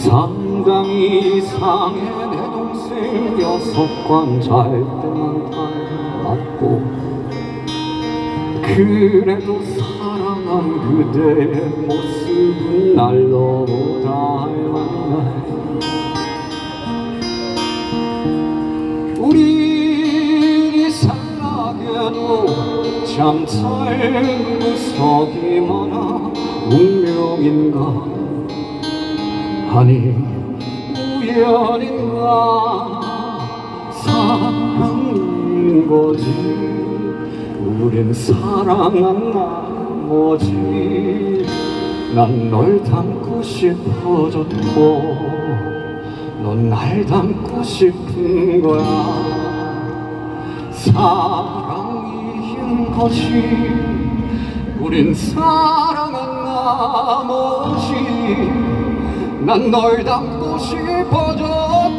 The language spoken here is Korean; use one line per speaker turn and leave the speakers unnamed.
상당히 이상해 내 동생 여섯 관잘 때만 닮았고. 그래도 사랑한 그대의 모습은 날 너무 닮았네. 우리 이상하게도 참 짧은 구석이 많아 운명인가 아니 우연인가 사랑인 거지. 우린 사랑한 나머지. 난 널 닮고 싶어졌고 넌 날 닮고 싶은 거야. 사랑인 거지. 우린 사랑한 나머지 난널 닮고 싶어져